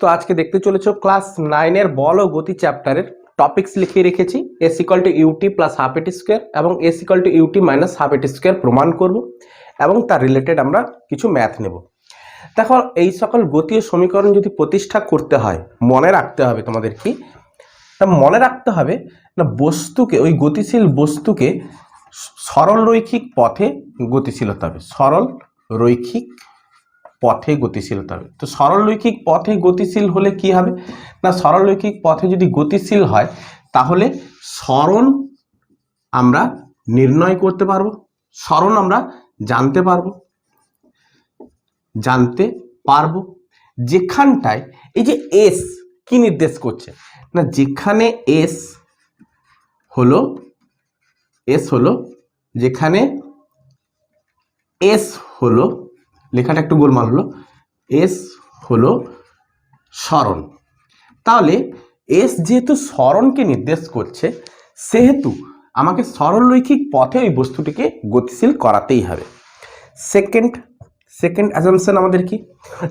তো আজকে দেখতে চলেছো ক্লাস নাইনের বল ও গতি চ্যাপ্টারের টপিকস লিখে রেখেছি। S equal to u t plus half a t square এবং s equal to u t minus half a t square প্রমাণ করব এবং তার রিলেটেড আমরা কিছু ম্যাথ নেব। দেখো, এই সকল গতীয় সমীকরণ যদি প্রতিষ্ঠা করতে হয়, মনে রাখতে হবে তোমাদের কি না মনে রাখতে হবে না, বস্তুকে, ওই গতিশীল বস্তুকে সরল রৈখিক পথে গতিশীল হতে হবে। সরল রৈখিক পথে গতিশীল হতে হবে তো সরল রৈখিক পথে গতিশীল হলে কি হবে? না সরল রৈখিক পথে যদি গতিশীল হয়, তাহলে সরণ আমরা নির্ণয় করতে পারব সরণ আমরা জানতে পারব জানতে পারব। যেখানটায় এই যে এস কি নির্দেশ করছে? না, যেখানে এস হলো এস হলো, যেখানে এস হলো লেখাটা একটু গোলমাল হলো। এস হলো স্মরণ। তাহলে এস যেহেতু স্মরণকে নির্দেশ করছে, সেহেতু আমাকে সরলরৈখিক পথে ওই বস্তুটিকে গতিশীল করাতেই হবে। সেকেন্ড সেকেন্ড অ্যাজামশন আমাদের কি?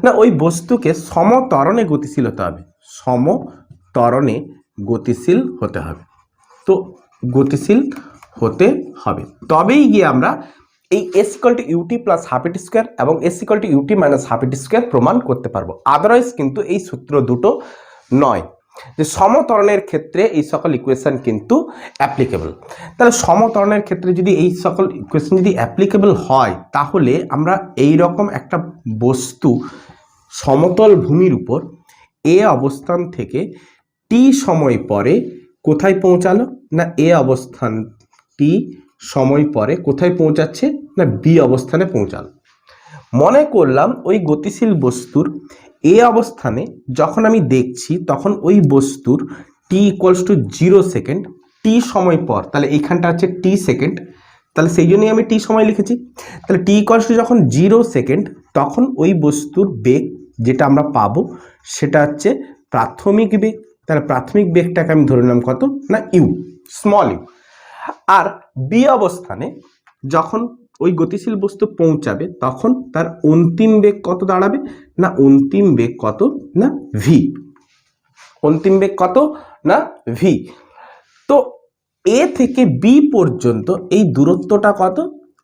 না, ওই বস্তুকে সমতরণে গতিশীল হতে হবে। সমতরণে গতিশীল হতে হবে। তো গতিশীল হতে হবে। তবেই গিয়ে আমরা এই s equal to u t plus half a t square এবং s equal to u t minus half a t square প্রমাণ করতে পারব। আদারওয়াইজ কিন্তু এই সূত্র দুটো নয়। যে সমতরণের ক্ষেত্রে এই সকল ইকুয়েশন কিন্তু অ্যাপ্লিকেবল তাহলে সমতরণের ক্ষেত্রে যদি এই সকল ইকুয়েশন যদি অ্যাপ্লিকেবল হয়, তাহলে আমরা এই রকম একটা বস্তু সমতল ভূমির উপর এ অবস্থান থেকে টি সময় পরে কোথায় পৌঁছালো? না এ অবস্থান টি সময় পরে কোথায় পৌঁছাচ্ছে না বি অবস্থানে পৌঁছালো। মনে করলাম ওই গতিশীল বস্তুর এ অবস্থানে যখন আমি দেখছি তখন ওই বস্তুর t equals to zero second t সময় পর, তাহলে এইখানটা হচ্ছে টি সেকেন্ড তাহলে সেই জন্যই আমি টি সময় লিখেছি। তাহলে টি ইকুয়ালস টু যখন জিরো সেকেন্ড তখন ওই বস্তুর বেগ যেটা আমরা পাবো সেটা হচ্ছে প্রাথমিক বেগ। তাহলে প্রাথমিক বেগটাকে আমি ধরে নিলাম কত? না ইউ স্মল ইউ আর বি অবস্থানে যখন ওই গতিশীল বস্তু পৌঁছাবে, তখন তার অন্তিম বেগ কত দাঁড়াবে? না, অন্তিম বেগ কত? না ভি অন্তিম বেগ কত? না ভি তো এ থেকে বি পর্যন্ত এই দূরত্বটা কত?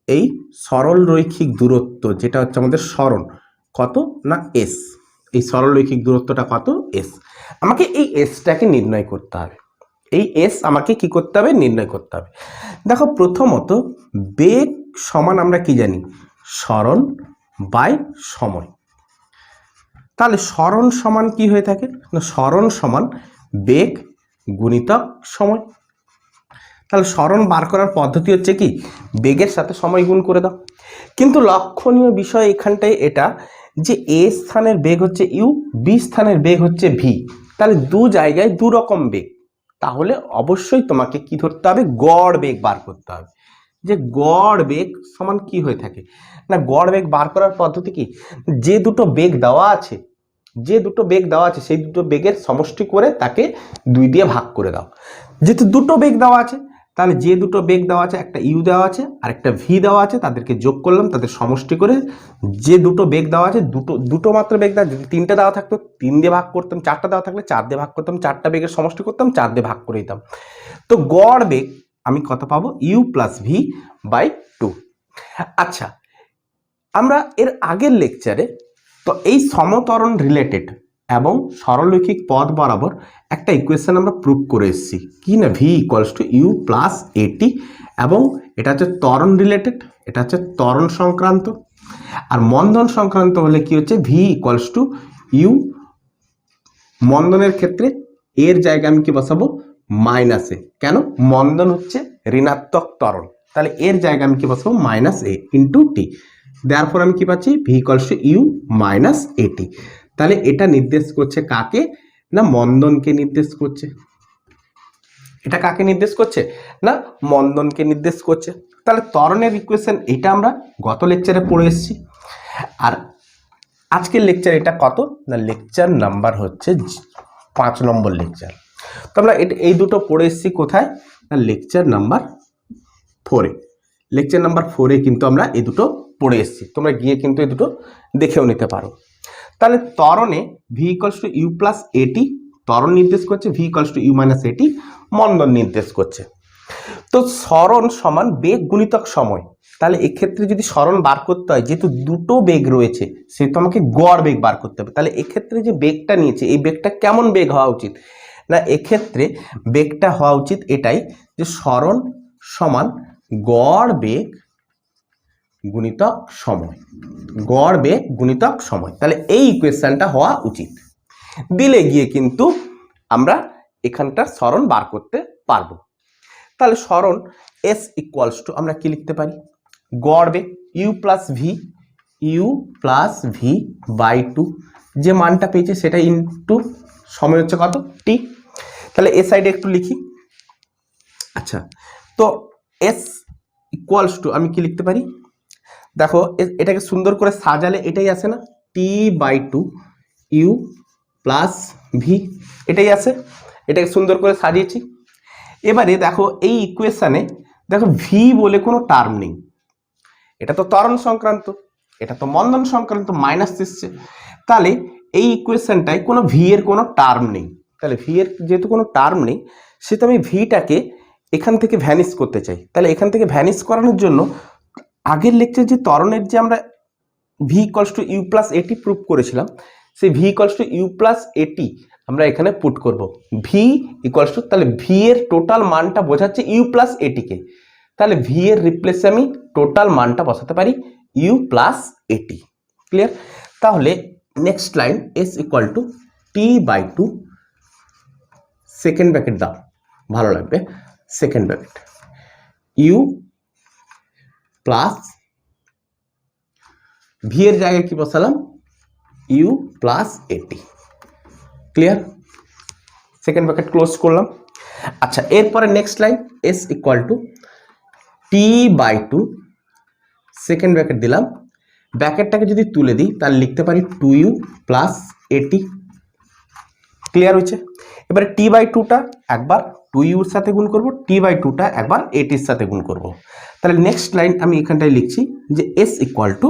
এই সরল রৈখিক দূরত্ব, যেটা হচ্ছে আমাদের সরণ কত? না এস এই সরল রৈখিক দূরত্বটা কত? এস আমাকে এই এসটাকে নির্ণয় করতে হবে। এই এস আমাকে কি করতে হবে? নির্ণয় করতে হবে। দেখো, প্রথমত বেগ সমান আমরা কি জানি? স্মরণ বাই সময়। তাহলে স্মরণ সমান কি হয়ে থাকে? না, স্মরণ সমান বেগ গুণিতক সময়। তাহলে স্মরণ বার করার পদ্ধতি হচ্ছে কি? বেগের সাথে সময় গুণ করে দাও। কিন্তু লক্ষণীয় বিষয় এখানটায় এটা যে এ স্থানের বেগ হচ্ছে ইউ বি স্থানের বেগ হচ্ছে ভি তাহলে দু জায়গায় দু রকম বেগ। তাহলে অবশ্যই তোমাকে কি ধরতে হবে? গড় বেগ বার করতে হবে। যে গড় বেগ সমান কি হয়ে থাকে? না, গড় বেগ বার করার পদ্ধতি কি? যে দুটো বেগ দেওয়া আছে, যে দুটো বেগ দেওয়া আছে, সেই দুটো বেগের সমষ্টি করে তাকে দুই দিয়ে ভাগ করে দাও। যেহেতু দুটো বেগ দেওয়া আছে তাহলে যে দুটো বেগ দেওয়া আছে, একটা ইউ দেওয়া আছে আর একটা ভি দেওয়া আছে, তাদেরকে যোগ করলাম, তাদের সমষ্টি করে যে দুটো বেগ দেওয়া আছে, দুটো দুটো মাত্র বেগ দেওয়া, যদি তিনটে দেওয়া থাকতো, তিন দিয়ে ভাগ করতাম, চারটা দেওয়া থাকলে চার দিয়ে ভাগ করতাম, চারটা বেগের সমষ্টি করতাম, চার দিয়ে ভাগ করে দিতাম। তো গড় বেগ আমি কত পাবো? U plus v by two. আচ্ছা আমরা এর আগের লেকচারে তো এই সমতরণ রিলেটেড এবং সরলরৈখিক পথ বরাবর একটা ইকুয়েশান আমরা প্রুভ করে এসেছি। কি না? V equals to u plus a t এবং এটা হচ্ছে ত্বরণ রিলেটেড এটা হচ্ছে ত্বরণ সংক্রান্ত। আর মন্দন সংক্রান্ত হলে কি হচ্ছে? ভি ইকুয়ালস টু ইউ মন্দনের ক্ষেত্রে এর জায়গায় আমি কি বসাবো? মাইনাসে কেন? মন্দন হচ্ছে ঋণাত্মক ত্বরণ। তাহলে এর জায়গায় আমি কি বসাবো? মাইনাস এ ইন্টু টি দেওয়ার পর আমি কি পাচ্ছি? V equals to u minus a t তাহলে এটা নির্দেশ করছে কাকে? না মন্দনকে নির্দেশ করছে? এটা কাকে নির্দেশ করছে? না মন্দনকে নির্দেশ করছে। তাহলে ত্বরণের ইকুয়েশন এটা আমরা গত লেকচারে পড়ে এসেছি। আর আজকের লেকচার এটা কত? না লেকচার নাম্বার হচ্ছে পাঁচ নম্বর লেকচার তো আমরা এই দুটো পড়ে এসেছি কোথায়? না লেকচার নাম্বার ফোরে লেকচার নাম্বার ফোরে কিন্তু আমরা এই দুটো পড়ে এসেছি। তোমরা গিয়ে কিন্তু এই দুটো দেখেও নিতে পারো। তাহলে ত্বরণে v equals to u plus a t ত্বরণ নির্দেশ করছে v equals to u minus a t মন্দন নির্দেশ করছে। তো স্মরণ সমান বেগ গুণিতক সময়। তাহলে এক্ষেত্রে যদি স্মরণ বার করতে হয়, যেহেতু দুটো বেগ রয়েছে, সেহেতু আমাকে গড় বেগ বার করতে হবে। তাহলে এক্ষেত্রে যে বেগটা নিয়েছে, এই বেগটা কেমন বেগ হওয়া উচিত? না, এক্ষেত্রে বেগটা হওয়া উচিত এটাই যে স্মরণ সমান গড় বেগ গুণিতক সময়। গড় বেগ গুণিতক সময়। তাহলে এই ইকুয়েশনটা হওয়া উচিত। দিলে গিয়ে কিন্তু আমরা এখানটার স্মরণ বার করতে পারব। তাহলে স্মরণ এস ইকুয়ালস টু আমরা কি লিখতে পারি? গড় বেগ u plus v u plus v by two যে মানটা পেয়েছে সেটা ইনটু সময় হচ্ছে কত? টি তাহলে এ সাইডে একটু লিখি। আচ্ছা তো এস ইকুয়ালস টু আমি কি লিখতে পারি? দেখো এটাকে সুন্দর করে সাজালে এটাই আসে না? T by two u plus v এটাই আছে। এটাকে সুন্দর করে সাজিয়েছি। এবারে দেখো, এই ইকুয়েশানে দেখো ভি বলে কোনো টার্ম নেই। এটা তো ত্বরণ সংক্রান্ত, এটা তো মন্দন সংক্রান্ত মাইনাস এসছে তাহলে এই ইকুয়েশনটায় কোনো ভি এর কোনো টার্ম নেই। তাহলে ভি এর যেহেতু কোনো টার্ম নেই, সেহেতু আমি ভিটাকে এখান থেকে ভ্যানিশ করতে চাই। তাহলে এখান থেকে ভ্যানিশ করানোর জন্য আগের লেকচার যে ত্বরণের যে আমরা v equals to u plus a t prove করেছিলাম, সেই v equals to u plus a t আমরা এখানে পুট করব। ভি ইকলস টু তাহলে ভি এর টোটাল মানটা বোঝাচ্ছে ইউ প্লাস এটিকে তাহলে ভি এর রিপ্লেসে আমি টোটাল মানটা বসাতে পারি u plus a t clear তাহলে next line s equal to t by two second bracket দাও। ভালো লাগবে second bracket u plus v এর জায়গায় কি বসালাম? U plus a t clear? Second bracket close করলাম। আচ্ছা এরপরে next line, s equal to t by two. Second bracket দিলাম। ব্র্যাকেটটাকে যদি তুলে দিই, তাহলে লিখতে পারি two u plus a t clear হয়েছে? এবারে টি বাই টুটা একবার টু ইউর সাথে গুণ করব, টি বাই টুটা একবার এটির সাথে গুণ করব। তাহলে নেক্সট লাইন আমি এখানটায় লিখছি যে s equal to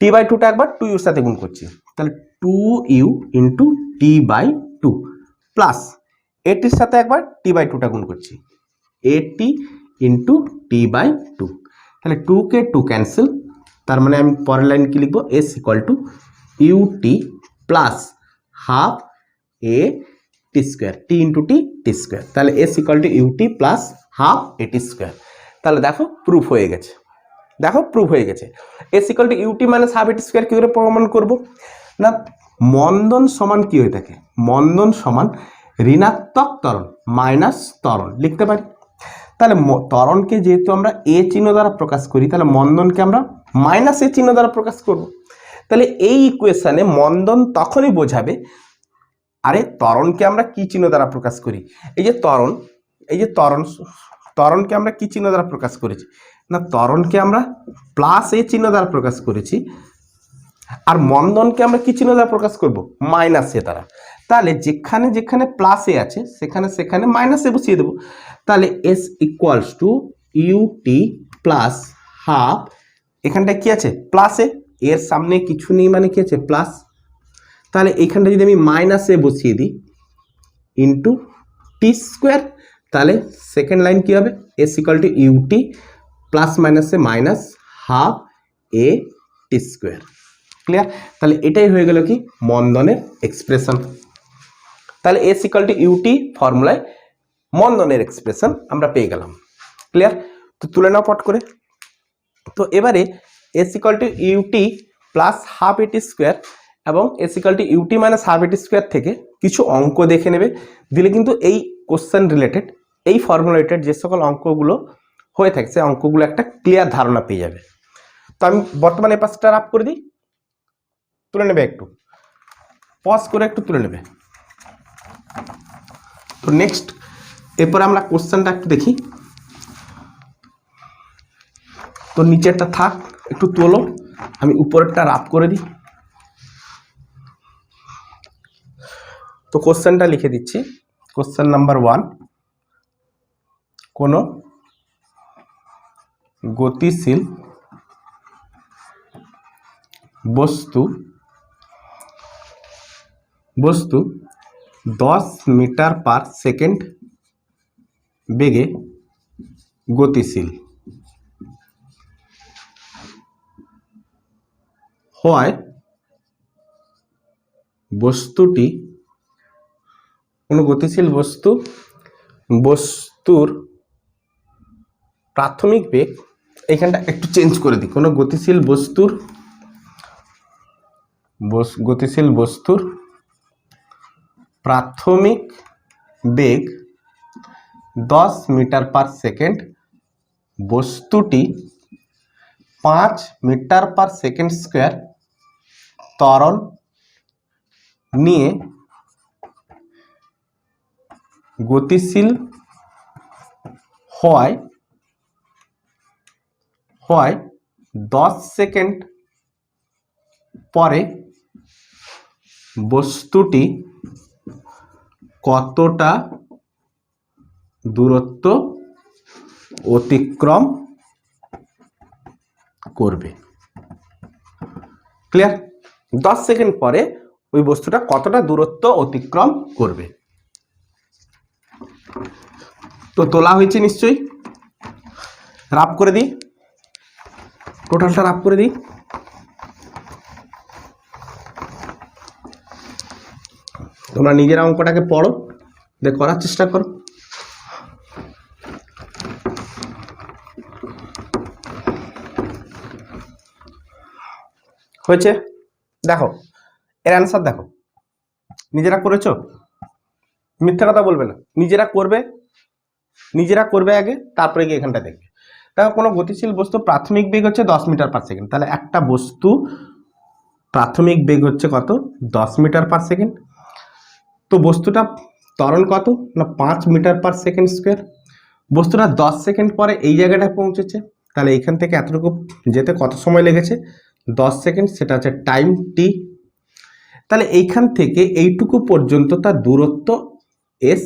t by টুটা একবার টু ইউর সাথে গুণ করছি। তাহলে two u into t by two plus এটির সাথে একবার টি বাই টুটা গুণ করছি। A t into t by two তাহলে টুকে টু ক্যান্সেল তার মানে আমি পরের লাইন কি লিখব? S equal to u t plus half a t square t into t t square তাহলে s equal to u t plus half a t square তাহলে দেখো প্রুফ হয়ে গেছে। দেখো প্রুফ হয়ে গেছে। S equal to u t minus half a t square কী করে প্রমাণ করব? না, মন্দন সমান কি হয়ে থাকে? মন্দন সমান ঋণাত্মক ত্বরণ মাইনাস ত্বরণ, লিখতে পারি? তাহলে ত্বরণকে যেহেতু আমরা এ চিহ্ন দ্বারা প্রকাশ করি, তাহলে মন্দনকে আমরা মাইনাস এ চিহ্ন দ্বারা প্রকাশ করব। তাহলে এই ইকুয়েশানে মন্দন তখনই বোঝাবে, আরে ত্বরণকে আমরা কি চিহ্ন দ্বারা প্রকাশ করি? এই যে ত্বরণ, এই যে ত্বরণ ত্বরণকে আমরা কি চিহ্ন দ্বারা প্রকাশ করেছি? না, ত্বরণকে আমরা প্লাস এ চিহ্ন দ্বারা প্রকাশ করেছি। আর মন্দনকে আমরা কি চিহ্ন দ্বারা প্রকাশ করব? মাইনাস এ দ্বারা। তাহলে যেখানে যেখানে প্লাস এ আছে, সেখানে সেখানে মাইনাস এ বসিয়ে দেবো। তাহলে s equals to u t plus half এখানটায় কি আছে? Plus a. এর সামনে কিছু নেই মানে কি আছে? প্লাস তাহলে এইখানটা যদি আমি মাইনাসে বসিয়ে দিই ইন্টু টি স্কোয়ার তাহলে সেকেন্ড লাইন কী হবে? S equal to ut plus মাইনাসে minus half a t square clear তাহলে এটাই হয়ে গেল কি? মন্দনের এক্সপ্রেশন তাহলে এস ইকাল টু ইউটি ফর্মুলায় মন্দনের এক্সপ্রেশন আমরা পেয়ে গেলাম। ক্লিয়ার তো তুলে নাও পট করে। তো এবারে s equal to u t plus half a t square এবং s equal to u t minus half a t square থেকে কিছু অঙ্ক দেখে নেবে। দিলে কিন্তু এই কোশ্চেন রিলেটেড এই ফর্মুলা রিলেটেড যে সকল অঙ্কগুলো হয়ে থাকে সেই অঙ্কগুলো একটা ক্লিয়ার ধারণা পেয়ে যাবে। তো আমি বর্তমানে এই পাশটা আপ করে দিই। তুলে নেবে একটু। পজ করে একটু তুলে নেবে। তো নেক্সট এরপরে আমরা কোশ্চেনটা একটু দেখি। তো নিচেরটা থাক, একটু তোলো। আমি উপরেরটা রাপ করে দিই। তো কোশ্চেনটা লিখে দিচ্ছি। কোশ্চেন নাম্বার ওয়ান কোনো গতিশীল বস্তু বস্তু দশ মিটার পার সেকেন্ড বেগে গতিশীল। হয় বস্তুটি কোনো গতিশীল বস্তু, বস্তুর প্রাথমিক বেগ এইখানটা একটু চেঞ্জ করে দিই। কোনো গতিশীল বস্তুর, বস- গতিশীল বস্তুর প্রাথমিক বেগ দশ মিটার পার সেকেন্ড, বস্তুটি পাঁচ মিটার পার সেকেন্ড স্কোয়ার ত্বরণ নিয়ে গতিশীল হয় হয় দশ সেকেন্ড পরে বস্তুটি কতটা দূরত্ব অতিক্রম করবে? ক্লিয়ার দশ সেকেন্ড পরে ওই বস্তুটা কতটা দূরত্ব অতিক্রম করবে? তো তোলা হয়েছে নিশ্চয়ই। রাপ করে দিই। টোটালটা রাপ করে দিই। তোমরা নিজের অঙ্কটাকে পড়ো, দিয়ে করার চেষ্টা করো। হয়েছে? দেখো, এর অ্যান্সার দেখো। নিজেরা করেছ? মিথ্যা কথা বলবে না। নিজেরা করবে নিজেরা করবে আগে, তারপরে গিয়ে এখানটা দেখবে। দেখো কোনো গতিশীল বস্তু প্রাথমিক বেগ হচ্ছে দশ মিটার পার সেকেন্ড তাহলে একটা বস্তু প্রাথমিক বেগ হচ্ছে কত? দশ মিটার পার সেকেন্ড তো বস্তুটা ত্বরণ কত? না, পাঁচ মিটার পার সেকেন্ড স্কোয়ার বস্তুটা দশ সেকেন্ড পরে এই জায়গাটায় পৌঁছেছে। তাহলে এইখান থেকে এতটুকু যেতে কত সময় লেগেছে? দশ সেকেন্ড সেটা হচ্ছে টাইম টি তাহলে এইখান থেকে এইটুকু পর্যন্ত তার দূরত্ব এস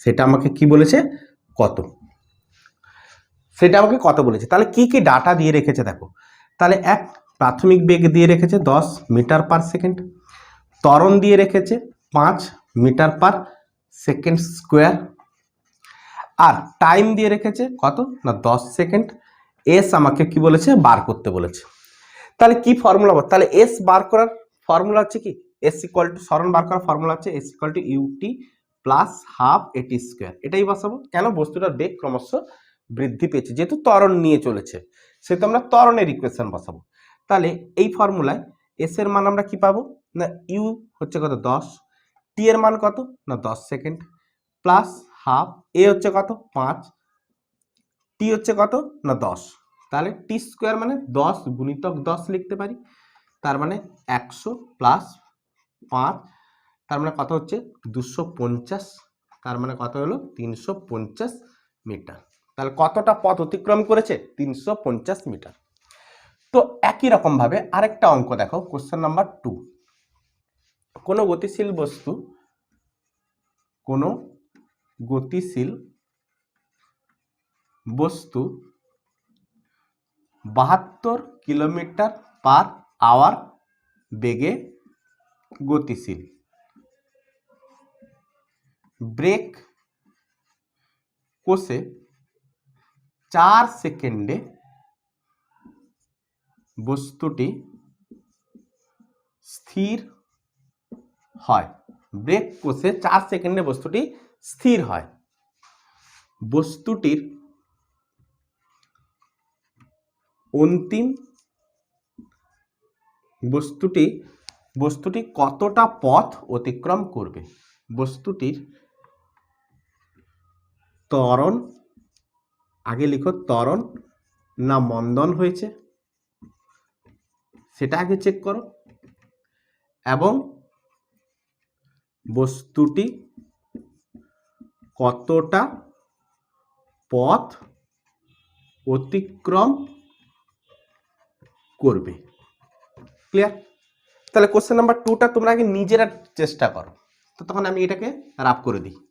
সেটা আমাকে কি বলেছে? কত? সেটা আমাকে কত বলেছে? তাহলে কি কি ডাটা দিয়ে রেখেছে দেখো। তাহলে এক, প্রাথমিক বেগ দিয়ে রেখেছে দশ মিটার পার সেকেন্ড ত্বরণ দিয়ে রেখেছে পাঁচ মিটার পার সেকেন্ড স্কোয়ার আর টাইম দিয়ে রেখেছে কত? না, দশ সেকেন্ড এস আমাকে কি বলেছে? বার করতে বলেছে। তাহলে কি ফর্মুলা তাহলে এস বার করার ফর্মুলা হচ্ছে কি? এস ইকুয়াল টু সরণ বার করার ফর্মুলা হচ্ছে s equal to u t plus half a t square এটাই বসাবো। কেন? বস্তুটার বেগ ক্রমশ বৃদ্ধি পেয়েছে, যেহেতু ত্বরণ নিয়ে চলেছে, সেহেতু আমরা ত্বরণের ইকুয়েশন বসাবো। তাহলে এই ফর্মুলায় এস এর মান আমরা কি পাবো? না ইউ হচ্ছে কত? দশ। টি এর মান কত? না, দশ সেকেন্ড প্লাস হাফ এ হচ্ছে কত? পাঁচ। টি হচ্ছে কত? না, দশ। তাহলে টি স্কোয়ার মানে দশ গুণিতক দশ লিখতে পারি। তার মানে একশো প্লাস পাঁচ। তার মানে কত হচ্ছে? দুশো পঞ্চাশ। তার মানে কত হলো? তিনশো পঞ্চাশ মিটার তাহলে কতটা পথ অতিক্রম করেছে? তিনশো পঞ্চাশ মিটার। তো একই রকমভাবে আরেকটা অঙ্ক দেখো কোশ্চেন নাম্বার টু কোনো গতিশীল বস্তু, কোনো গতিশীল বস্তু বাহাত্তর কিলোমিটার পার আওয়ার বেগে গতিশীল। ব্রেক কোষে চার সেকেন্ডে বস্তুটি স্থির হয়। ব্রেক কোষে চার সেকেন্ডে বস্তুটি স্থির হয়। বস্তুটির অন্তিম বস্তুটি বস্তুটি কতটা পথ অতিক্রম করবে? বস্তুটির ত্বরণ আগে লিখো ত্বরণ, না মন্দন হয়েছে। সেটা আগে চেক করো। এবং বস্তুটি কতটা পথ অতিক্রম করবে। ক্লিয়ার তাহলে কোশ্চেন নাম্বার টুটা তোমরা আগে নিজেরা চেষ্টা করো। তো তখন আমি এটাকে রাপ করে দিই।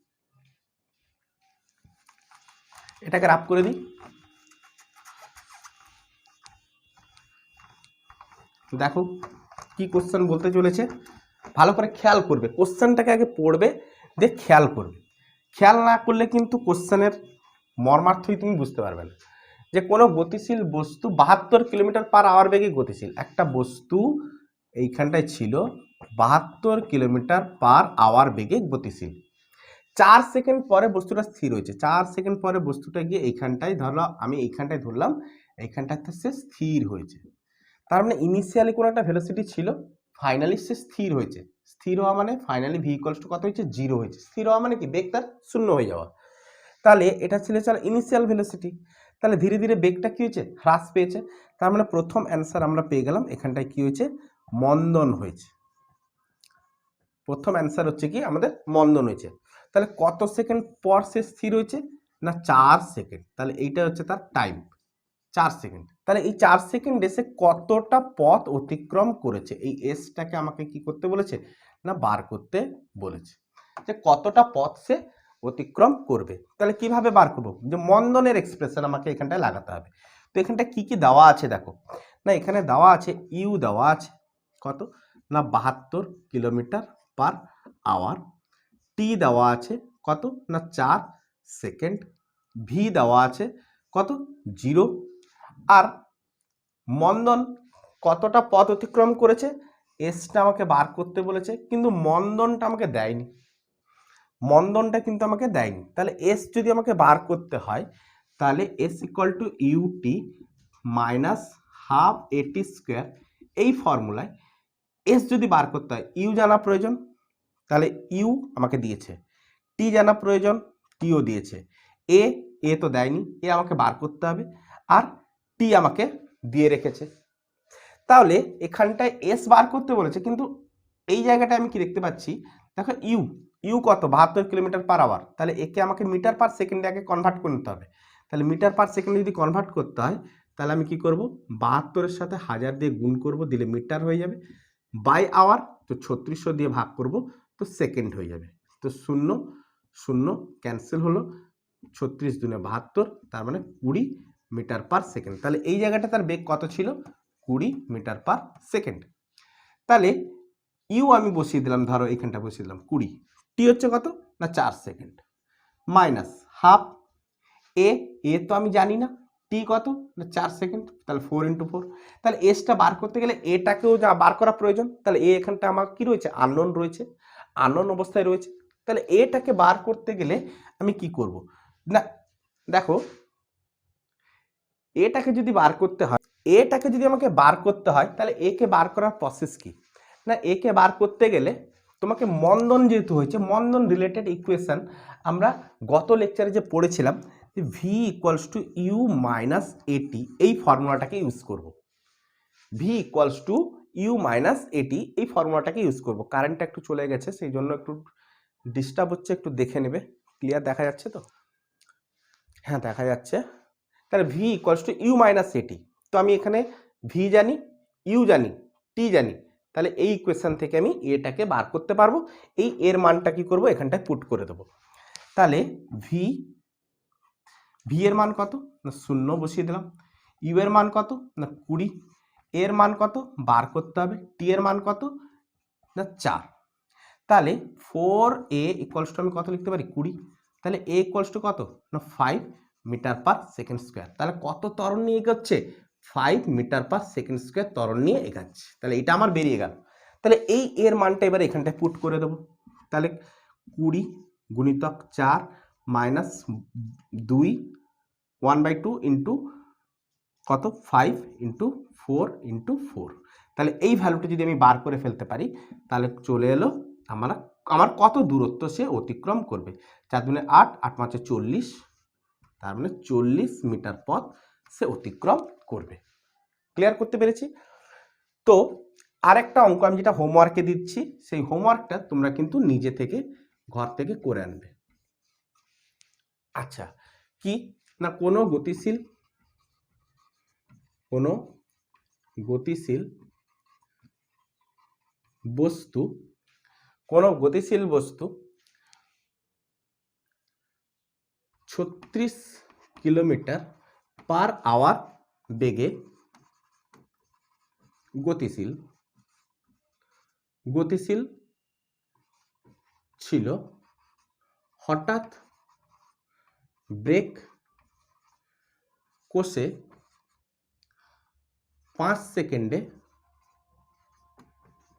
এটাকে রাপ করে দিই। দেখো কি কোশ্চেন বলতে চলেছে। ভালো করে খেয়াল করবে। কোশ্চেনটাকে আগে পড়বে, দিয়ে খেয়াল করবে। খেয়াল না করলে কিন্তু কোশ্চেনের মর্মার্থই তুমি বুঝতে পারবে না। যে কোনো গতিশীল বস্তু বাহাত্তর কিলোমিটার পার আওয়ার বেগে গতিশীল। একটা বস্তু এইখানটায় ছিল বাহাত্তর কিলোমিটার পার আওয়ার বেগে গতিশীল। চার সেকেন্ড পরে বস্তুটা স্থির হয়েছে। চার সেকেন্ড পরে বস্তুটা গিয়ে এইখানটায় ধরলাম আমি এইখানটায় ধরলাম, এইখানটাতে সে স্থির হয়েছে। তার মানে ইনিশিয়ালি কোনো একটা ভেলোসিটি ছিল ফাইনালি সে স্থির হয়েছে। স্থির হওয়া মানে ফাইনালি ভেহিকলস টু কত হয়েছে? জিরো হয়েছে। স্থির হওয়া মানে কি? বেগ তার শূন্য হয়ে যাওয়া। তাহলে এটা ছিল চাল ইনিশিয়াল ভেলোসিটি তাহলে ধীরে ধীরে বেগটা কী হয়েছে? হ্রাস পেয়েছে। তার মানে প্রথম অ্যান্সার আমরা পেয়ে গেলাম, এখানটায় কী হয়েছে? মন্দন হয়েছে। প্রথম অ্যান্সার হচ্ছে কি? আমাদের মন্দন হয়েছে। তাহলে কত সেকেন্ড পর সে স্থির হয়েছে? না, চার সেকেন্ড। তাহলে এইটা হচ্ছে তার টাইম চার সেকেন্ড। তাহলে এই চার সেকেন্ড এসে কতটা পথ অতিক্রম করেছে? এই এসটাকে আমাকে কি করতে বলেছে? না, বার করতে বলেছে। যে কতটা পথ সে অতিক্রম করবে? তাহলে কীভাবে বার করব? যে মন্দনের এক্সপ্রেশন আমাকে এখানটায় লাগাতে হবে। তো এখানটা কি কি দেওয়া আছে দেখো? না, এখানে দেওয়া আছে ইউ দেওয়া আছে। কত? না, বাহাত্তর কিলোমিটার পার আওয়ার টি দেওয়া আছে, কত? না, চার সেকেন্ড। ভি দেওয়া আছে, কত? জিরো। আর মন্দন কতটা পথ অতিক্রম করেছে, এসটা আমাকে বার করতে বলেছে, কিন্তু মন্দনটা আমাকে দেয়নি। মন্দনটা কিন্তু আমাকে দেয়নি। তাহলে এস যদি আমাকে বার করতে হয়, তাহলে s equal to u t minus half a t square. এই ফর্মুলায় এস যদি বার করতে হয়, ইউ জানা প্রয়োজন? তাহলে ইউ আমাকে দিয়েছে। টি জানা প্রয়োজন, টিও দিয়েছে। এ এ তো দেয়নি, এ আমাকে বার করতে হবে আর টি আমাকে দিয়ে রেখেছে। তাহলে এখানটায় এস বার করতে বলেছে, কিন্তু এই জায়গাটায় আমি কি দেখতে পাচ্ছি? দেখো ইউ ইউ কত? বাহাত্তর কিলোমিটার পার আওয়ার তাহলে একে আমাকে মিটার পার সেকেন্ডে আগে কনভার্ট করতে হবে। তাহলে মিটার পার সেকেন্ডে যদি কনভার্ট করতে হয়, তাহলে আমি কি করব? বাহাত্তরের সাথে হাজার দিয়ে গুণ করব, দিলে মিটার হয়ে যাবে। বাই আওয়ার তো ছত্রিশশো দিয়ে ভাগ করব তো সেকেন্ড হয়ে যাবে। তো শূন্য শূন্য ক্যান্সেল হলো ছত্রিশ দুনে বাহাত্তর, তার মানে কুড়ি মিটার পার সেকেন্ড তাহলে এই জায়গাটা তার বেগ কত ছিল? কুড়ি মিটার পার সেকেন্ড তাহলে ইউ আমি বসিয়ে দিলাম, ধরো এখানটা বসিয়ে দিলাম কুড়ি। টি হচ্ছে কত? না চার second minus half a a তো আমি জানি না। টি কত? না চার সেকেন্ড তাহলে ফোর ইন্টু ফোর তাহলে এসটা বার করতে গেলে এটাকেও যা বার করা প্রয়োজন। তাহলে এ এখানটা আমার কি রয়েছে? আননোন রয়েছে। আননোন অবস্থায় রয়েছে, তাহলে এটাকে বার করতে গেলে আমি কি করব? না, দেখো, এটাকে যদি বার করতে হয়, এটাকে যদি আমাকে বার করতে হয়, তাহলে একে বার করার প্রসেস কি? না একে বার করতে গেলে তোমাকে মন্দন যেহেতু হয়েছে, মন্দন রিলেটেড ইকুয়েশন আমরা গত লেকচারে যে পড়েছিলাম v equals to u minus a t এই ফর্মুলাটাকে ইউজ করব। V equals to u minus a t এই ফর্মুলাটাকে ইউজ করব। কারেন্টটা একটু চলে গেছে সেই জন্য একটু ডিস্টার্ব হচ্ছে, একটু দেখে নেবে। ক্লিয়ার দেখা যাচ্ছে তো? হ্যাঁ দেখা যাচ্ছে। তাহলে v equals to u minus a t তো আমি এখানে ভি জানি ইউ জানি টি জানি। তাহলে এই ইকুয়েশন থেকে আমি এটাকে বার করতে পারব। এই এর মানটা কি করব? এখানটায় পুট করে দেবো। তাহলে ভি ভি এর মান কত? না শূন্য বসিয়ে দিলাম। ইউ এর মান কত? না কুড়ি। এর মান কত? বার করতে হবে। টি এর মান কত? না, চার। তাহলে ফোর এ ইকুয়ালস টু আমি কত লিখতে পারি? কুড়ি। তাহলে এ ইকুয়ালস টু কত? না five meter per second square তাহলে কত ত্বরণ নিয়ে এগোচ্ছে? Five meter per second square ত্বরণ নিয়ে এগাচ্ছে। তাহলে এটা আমার বেরিয়ে গেল। তাহলে এই এর মানটা এবার এখানটায় পুট করে দেবো। তাহলে কুড়ি গুণিতক চার মাইনাস দুই ওয়ান বাই টু ইন্টু কত? Five into four into four তাহলে এই ভ্যালুটা যদি আমি বার করে ফেলতে পারি, তাহলে চলে এলো আমার আমার কত দূরত্ব সে অতিক্রম করবে? চার দুনে আট আট পাঁচে চল্লিশ, তার মানে চল্লিশ মিটার পথ সে অতিক্রম করবে। ক্লিয়ার করতে পেরেছি? তো আরেকটা অঙ্ক আমি যেটা হোমওয়ার্কে দিচ্ছি, সেই হোমওয়ার্কটা তোমরা কিন্তু নিজে থেকে ঘর থেকে করে আনবে। আচ্ছা কি? না কোনো গতিশীল কোনো গতিশীল বস্তু, কোনো গতিশীল বস্তু ছত্রিশ কিলোমিটার পার আওয়ার বেগে গতিশীল। গতিশীল ছিল হঠাৎ ব্রেক কষে পাঁচ সেকেন্ডে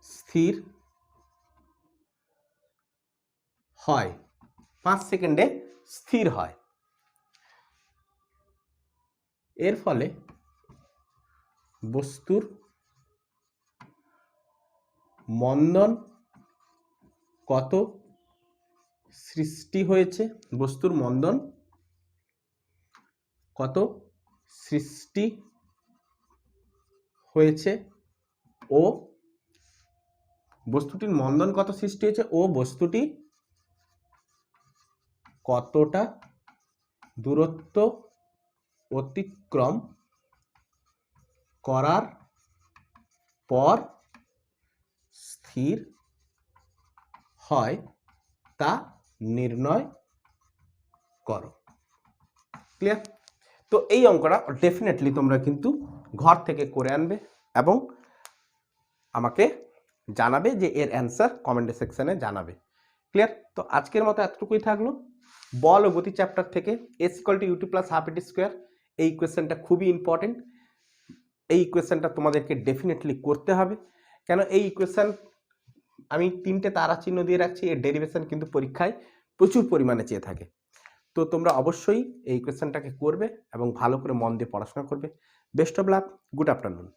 স্থির হয়। পাঁচ সেকেন্ডে স্থির হয়। এর ফলে বস্তুর মন্দন কত সৃষ্টি হয়েছে? বস্তুর মন্দন কত সৃষ্টি হয়েছে। ও বস্তুটির মন্দন কত সৃষ্টি হয়েছে? ও বস্তুটি কতটা দূরত্ব অতিক্রম করার পর স্থির হয় তা নির্ণয় করো। ক্লিয়ার তো এই অঙ্কটা ডেফিনেটলি তোমরা কিন্তু ঘর থেকে করে আনবে এবং আমাকে জানাবে যে এর অ্যান্সার কমেন্ট সেকশনে জানাবে। ক্লিয়ার তো আজকের মতো এতটুকুই থাকল। বল ও গতি চ্যাপ্টার থেকে S equal to plus half ET square এই কোয়েশ্চেনটা খুবই ইম্পর্টেন্ট এই ইকুয়েশনটা তোমাদেরকে ডেফিনেটলি করতে হবে। কেন এই ইকুয়েশন আমি তিনটে তারা চিহ্ন দিয়ে রাখছি, এর ডেরিভেশন কিন্তু পরীক্ষায় প্রচুর পরিমাণে চেয়ে থাকে। তো তোমরা অবশ্যই এই কোয়েশ্চেনটাকে করবে এবং ভালো করে মন দিয়ে পড়াশোনা করবে। Best of luck good afternoon.